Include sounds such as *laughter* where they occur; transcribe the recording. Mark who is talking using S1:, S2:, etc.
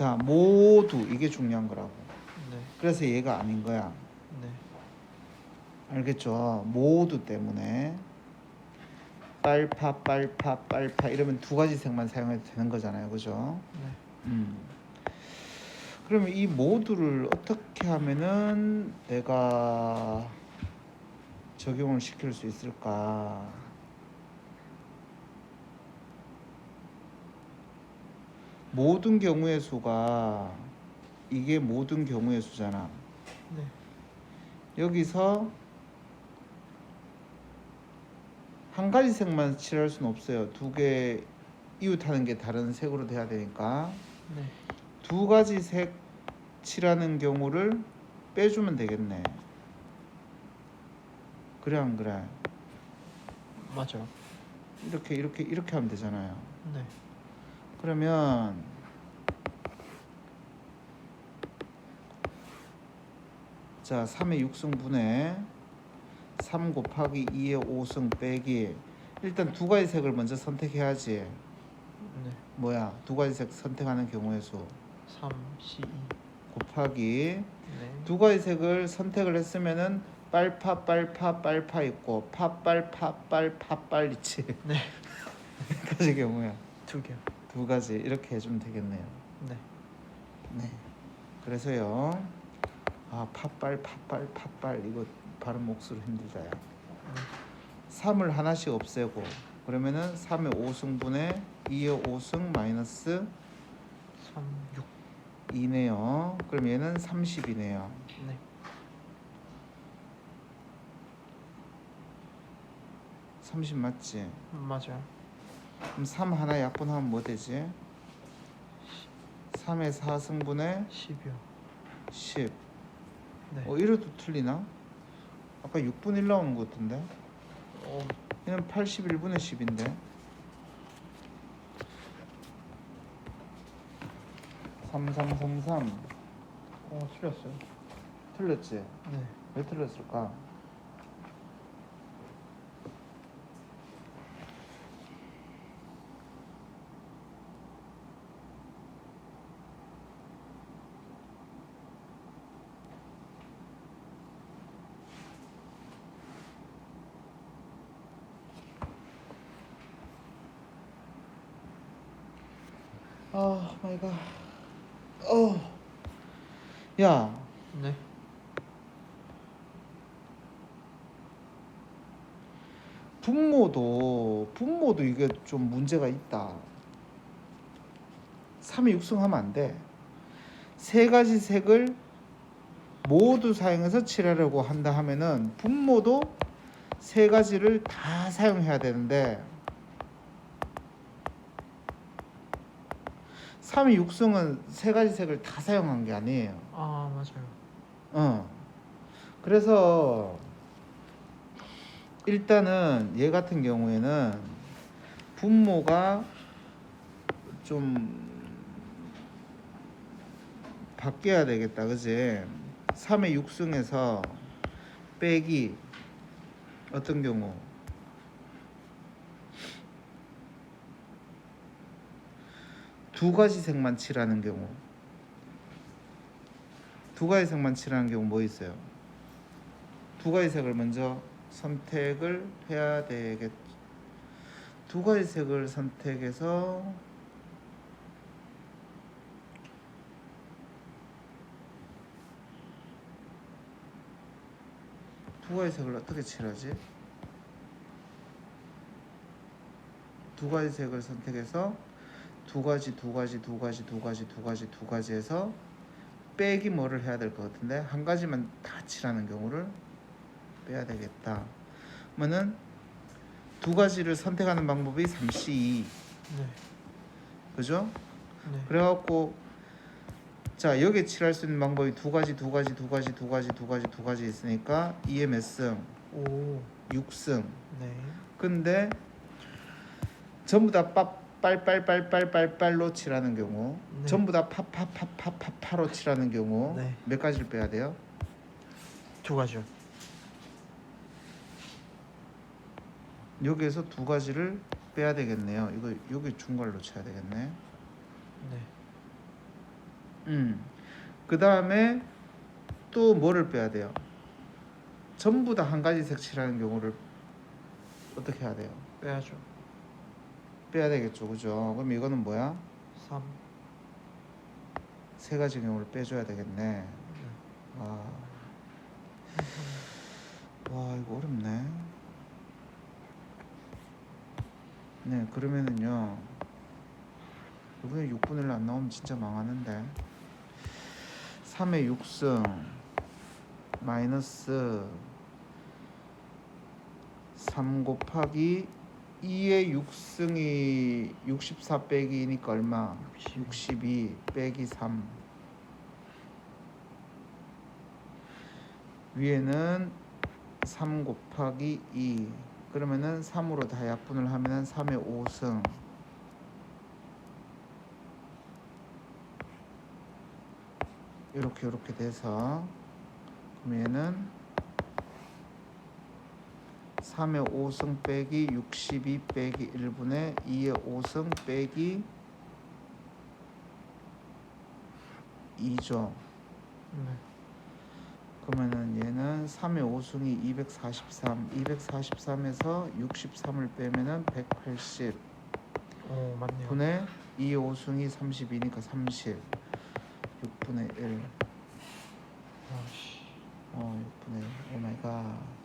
S1: 자 모두 이게 중요한 거라고.
S2: 네.
S1: 그래서 얘가 아닌 거야.
S2: 네.
S1: 알겠죠? 모두 때문에 빨파 빨파 빨파 이러면 두 가지 색만 사용해도 되는 거잖아요, 그죠?
S2: 네.
S1: 음. 그러면 이 모두를 어떻게 하면은 내가 적용을 시킬 수 있을까? 모든 경우의 수가 이게 모든 경우의 수잖아.
S2: 네.
S1: 여기서 한 가지 색만 칠할 수는 없어요. 두 개 이웃하는 게 다른 색으로 돼야 되니까
S2: 네.
S1: 두 가지 색 칠하는 경우를 빼주면 되겠네. 그래 안 그래?
S2: 맞아요.
S1: 이렇게 이렇게 이렇게 하면 되잖아요.
S2: 네.
S1: 그러면 자 3의 6승분의 3 곱하기 2의 5승 빼기 일단 두 가지 색을 먼저 선택해야지
S2: 네.
S1: 뭐야 두 가지 색 선택하는 경우의
S2: 수3 C 2.
S1: 곱하기
S2: 네.
S1: 두 가지 색을 선택을 했으면은 빨파 빨파 빨파 있고 파 빨파 빨파 빨 있지
S2: 네. *laughs*
S1: 몇 가지 경우야
S2: 두 개요.
S1: 두 가지 이렇게 해주면 되겠네요
S2: 네.
S1: 네. 그래서요. 아, 팥발, 팥발, 팥발 이거 발음 목소리 힘들다 야. 3을 하나씩 없애고 그러면은 3의 5승분의 2의 5승 마이너스
S2: 3 6.
S1: 2네요. 그럼 얘는 30이네요.
S2: 네.
S1: 삼십 맞지?
S2: 맞아요.
S1: 그럼 3 하나 약분하면 뭐 되지? 3의 4승분의
S2: 10이요.
S1: 10.
S2: 네.
S1: 어, 이래도 틀리나? 아까 6분 1 나오는 것 같은데?
S2: 어,
S1: 얘는 81분의 10인데 3333
S2: 어, 틀렸어요.
S1: 틀렸지?
S2: 네.
S1: 왜 틀렸을까? 아 마이 갓. 어. 야,
S2: 네.
S1: 분모도 분모도 이게 좀 문제가 있다. 3의 6승하면 안 돼. 세 가지 색을 모두 사용해서 칠하려고 한다 하면은 분모도 세 가지를 다 사용해야 되는데 3의 6승은 세 가지 색을 다 사용한 게 아니에요.
S2: 아, 맞아요.
S1: 어. 그래서 일단은 얘 같은 경우에는 분모가 좀 바뀌어야 되겠다. 그지? 3의 6승에서 빼기 어떤 경우? 두 가지 색만 칠하는 경우. 두 가지 색만 칠하는 경우 뭐 있어요? 두 가지 색을 먼저 선택을 해야 되겠. 두 가지 색을 선택해서 두 가지 색을 어떻게 칠하지? 두 가지 색을 선택해서 두 가지 두 가지 두 가지 두 가지 두 가지 두 가지에서 빼기 뭐를 해야 될 것 같은데 한 가지만 다 칠하는 경우를 빼야 되겠다. 그러면은 두 가지를 선택하는 방법이 3C2
S2: 네.
S1: 그죠?
S2: 네.
S1: 그래갖고 자 여기에 칠할 수 있는 방법이 두 가지 두 가지 두 가지 두 가지 두 가지 두 가지 있으니까 E 2의 몇 승?
S2: 오.
S1: 6승
S2: 네.
S1: 근데 전부 다 빠, 빨빨빨빨빨빨로 칠하는 경우
S2: 네.
S1: 전부 다 파파파파파파로 칠하는 경우
S2: 네.
S1: 몇 가지를 빼야 돼요?
S2: 두 가지요.
S1: 여기에서 두 가지를 빼야 되겠네요. 이거 여기 중괄로 쳐야 되겠네.
S2: 네.
S1: 음. 그 다음에 또 뭐를 빼야 돼요? 전부 다 한 가지 색칠하는 경우를 어떻게 해야 돼요?
S2: 빼야죠.
S1: 빼야 되겠죠, 그죠? 그럼 이거는 뭐야?
S2: 3.
S1: 세 가지 경우를 빼줘야 되겠네.
S2: 네.
S1: 와, 와 이거 어렵네. 네, 그러면은요. 이번에 6분의 1 안 나오면 진짜 망하는데. 3의 6승 마이너스 3 곱하기 2의 6승이 64 빼기니까 얼마? 62 빼기 3 위에는 3 곱하기 2 그러면은 3으로 다 약분을 하면은 3의 5승. 이렇게 이렇게 돼서 그럼 얘는 3의 5승 빼기 62 빼기 1분의 2의 5승 빼기 2죠.
S2: 네.
S1: 그러면은 얘는 3의 5승이 243, 243에서 63을 빼면은 180
S2: 오 맞네요.
S1: 분의 2의 5승이 32니까 30 6분의 1
S2: 아씨.
S1: 어 6분의 1 오 마이 갓